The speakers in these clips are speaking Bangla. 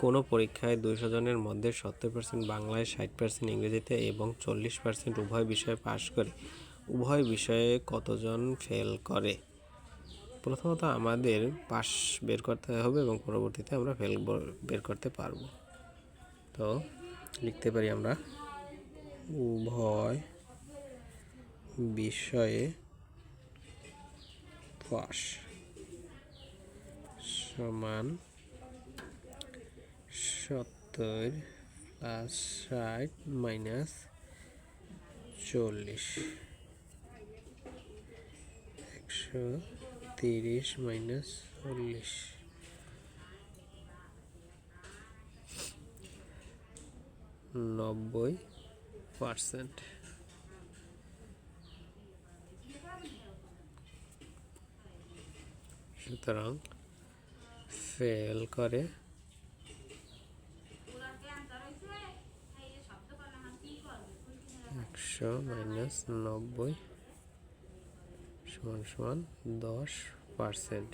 কোনো পরীক্ষায় দুইশো জনের মধ্যে সত্তর পার্সেন্ট বাংলায়, ষাট পার্সেন্ট ইংরেজিতে এবং চল্লিশ পার্সেন্ট উভয় বিষয়ে পাশ করে। উভয় বিষয়ে কতজন ফেল করে? প্রথমত আমাদের পাস বের করতে হবে এবং পরবর্তীতে আমরা ফেল বের করতে পারব। তো লিখতে পারি আমরা, উভয় বিষয়ে পাস সমান সত্তর প্লাস ষাট মাইনাস চল্লিশ। একশো তিরিশ মাইনাস চল্লিশ। নব্বই পার্সেন্ট। সুতরাং ফেল করে একশো মাইনাস নব্বই সমান সমান দশ পারসেন্ট।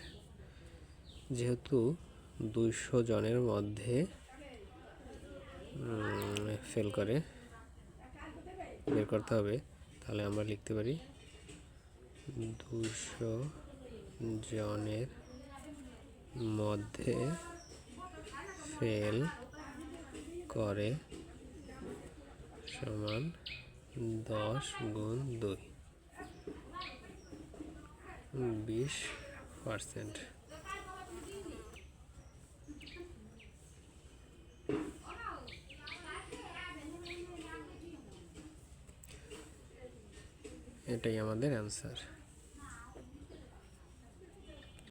যেহেতু দুইশো জনের মধ্যে ফেল করে, বের করতে হবে, তাহলে আমরা লিখতে পারি দুশো জনের মধ্যে ফেল করে সমান দশ গুণ দুই। বিশ পার্সেন্ট। এটাই আমাদের অ্যান্সার